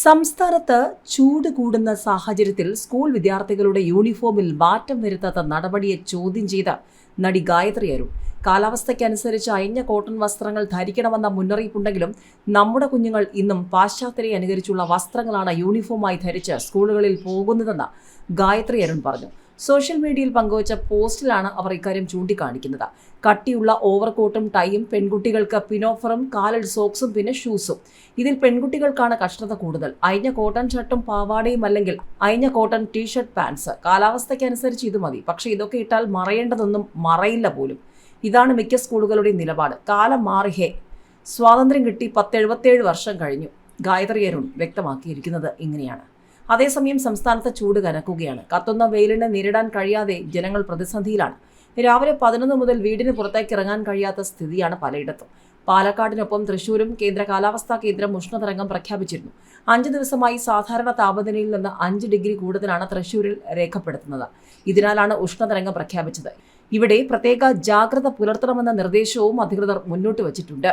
സംസ്ഥാനത്ത് ചൂട് കൂടുന്ന സാഹചര്യത്തിൽ സ്കൂൾ വിദ്യാർത്ഥികളുടെ യൂണിഫോമിൽ മാറ്റം വരുത്താത്ത നടപടിയെ ചോദ്യം ചെയ്ത നടി ഗായത്രി അരുൺ. കാലാവസ്ഥയ്ക്കനുസരിച്ച് അയഞ്ഞ കോട്ടൺ വസ്ത്രങ്ങൾ ധരിക്കണമെന്ന മുന്നറിയിപ്പുണ്ടെങ്കിലും നമ്മുടെ കുഞ്ഞുങ്ങൾ ഇന്നും പാശ്ചാത്യരെ അനുകരിച്ചുള്ള വസ്ത്രങ്ങളാണ് യൂണിഫോമായി ധരിച്ച് സ്കൂളുകളിൽ പോകുന്നതെന്ന് ഗായത്രി അരുൺ പറഞ്ഞു. സോഷ്യൽ മീഡിയയിൽ പങ്കുവച്ച പോസ്റ്റിലാണ് അവർ ഇക്കാര്യം ചൂണ്ടിക്കാണിക്കുന്നത്. കട്ടിയുള്ള ഓവർകോട്ടും ടൈയും പെൺകുട്ടികൾക്ക് പിനോഫറും കാലിൽ സോക്സും പിന്നെ ഷൂസും. ഇതിൽ പെൺകുട്ടികൾക്കാണ് കഷ്ടത കൂടുതൽ. അയഞ്ഞ കോട്ടൺ ഷർട്ടും പാവാടയും അല്ലെങ്കിൽ അയഞ്ഞ കോട്ടൺ ടീഷർട്ട് പാൻസ് കാലാവസ്ഥയ്ക്കനുസരിച്ച് ഇത് മതി. പക്ഷേ ഇതൊക്കെ ഇട്ടാൽ മറയേണ്ടതൊന്നും മറയില്ല പോലും. ഇതാണ് മിക്ക സ്കൂളുകളുടെയും നിലപാട്. കാലം മാറി ഹേ സ്വാതന്ത്ര്യം കിട്ടി പത്തെഴുപത്തേഴ് വർഷം കഴിഞ്ഞു. ഗായത്രി അരുൺ വ്യക്തമാക്കിയിരിക്കുന്നത് ഇങ്ങനെയാണ്. അതേസമയം സംസ്ഥാനത്ത് ചൂട് കനക്കുകയാണ്. കത്തുന്ന വെയിലിനെ നേരിടാൻ കഴിയാതെ ജനങ്ങൾ പ്രതിസന്ധിയിലാണ്. രാവിലെ പതിനൊന്ന് മുതൽ വീടിന് പുറത്തേക്ക് ഇറങ്ങാൻ കഴിയാത്ത സ്ഥിതിയാണ് പലയിടത്തും. പാലക്കാടിനൊപ്പം തൃശൂരും കേന്ദ്ര കാലാവസ്ഥാ കേന്ദ്രം ഉഷ്ണതരംഗം പ്രഖ്യാപിച്ചിരുന്നു. അഞ്ച് ദിവസമായി സാധാരണ താപനിലയിൽ നിന്ന് അഞ്ച് ഡിഗ്രി കൂടുതലാണ് തൃശൂരിൽ രേഖപ്പെടുത്തുന്നത്. ഇതിനാലാണ് ഉഷ്ണതരംഗം പ്രഖ്യാപിച്ചത്. ഇവിടെ പ്രത്യേക ജാഗ്രത പുലർത്തണമെന്ന നിർദ്ദേശവും അധികൃതർ മുന്നോട്ട് വച്ചിട്ടുണ്ട്.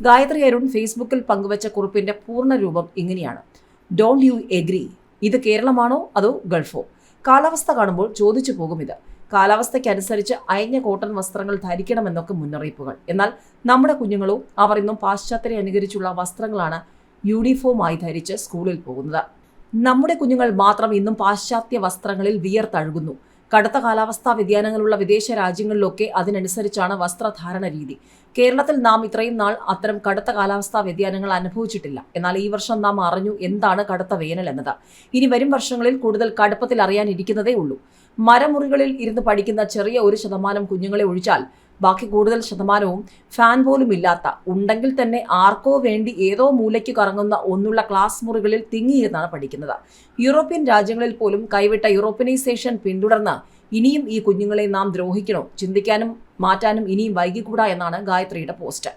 ഗായത്രി അരുൺ ഫേസ്ബുക്കിൽ പങ്കുവച്ച കുറിപ്പിന്റെ പൂർണ രൂപം ഇങ്ങനെയാണ്. ഡോണ്ട് യു എഗ്രി ഇത് കേരളമാണോ അതോ ഗൾഫോ? കാലാവസ്ഥ കാണുമ്പോൾ ചോദിച്ചു പോകും ഇത്. കാലാവസ്ഥയ്ക്കനുസരിച്ച് അയഞ്ഞ കോട്ടൺ വസ്ത്രങ്ങൾ ധരിക്കണമെന്നൊക്കെ മുന്നറിയിപ്പുകൾ. എന്നാൽ നമ്മുടെ കുഞ്ഞുങ്ങളോ അവർ ഇന്നും പാശ്ചാത്യരെ അനുകരിച്ചുള്ള വസ്ത്രങ്ങളാണ് യൂണിഫോമായി ധരിച്ച് സ്കൂളിൽ പോകുന്നത്. നമ്മുടെ കുഞ്ഞുങ്ങൾ മാത്രം ഇന്നും പാശ്ചാത്യ വസ്ത്രങ്ങളിൽ വിയർത്തഴുകുന്നു. കടുത്ത കാലാവസ്ഥാ വ്യതിയാനങ്ങളുള്ള വിദേശ രാജ്യങ്ങളിലൊക്കെ അതിനനുസരിച്ചാണ് വസ്ത്രധാരണ രീതി. കേരളത്തിൽ നാം ഇത്രയും നാൾ അത്തരം കടുത്ത കാലാവസ്ഥാ വ്യതിയാനങ്ങൾ അനുഭവിച്ചിട്ടില്ല. എന്നാൽ ഈ വർഷം നാം അറിഞ്ഞു എന്താണ് കടുത്ത വേനൽ എന്നത്. ഇനി വരും വർഷങ്ങളിൽ കൂടുതൽ കടുപ്പത്തിൽ അറിയാനിരിക്കുന്നതേ ഉള്ളൂ. മരമുറികളിൽ ഇരുന്ന് പഠിക്കുന്ന ചെറിയ ഒരു ശതമാനം കുഞ്ഞുങ്ങളെ ഒഴിച്ചാൽ ബാക്കി കൂടുതൽ ശതമാനവും ഫാൻ പോലും ഇല്ലാത്ത ഉണ്ടെങ്കിൽ തന്നെ ആർക്കോ വേണ്ടി ഏതോ മൂലയ്ക്ക് കറങ്ങുന്ന ഒന്നുള്ള ക്ലാസ് മുറികളിൽ തിങ്ങിയിരുന്നാണ് പഠിക്കുന്നത്. യൂറോപ്യൻ രാജ്യങ്ങളിൽ പോലും കൈവിട്ട യൂറോപ്യനൈസേഷൻ പിന്തുടർന്ന് ഇനിയും ഈ കുഞ്ഞുങ്ങളെ നാം ദ്രോഹിക്കണോ? ചിന്തിക്കാനും മാറ്റാനും ഇനിയും വൈകിക്കൂടാ എന്നാണ് ഗായത്രിയുടെ പോസ്റ്റ്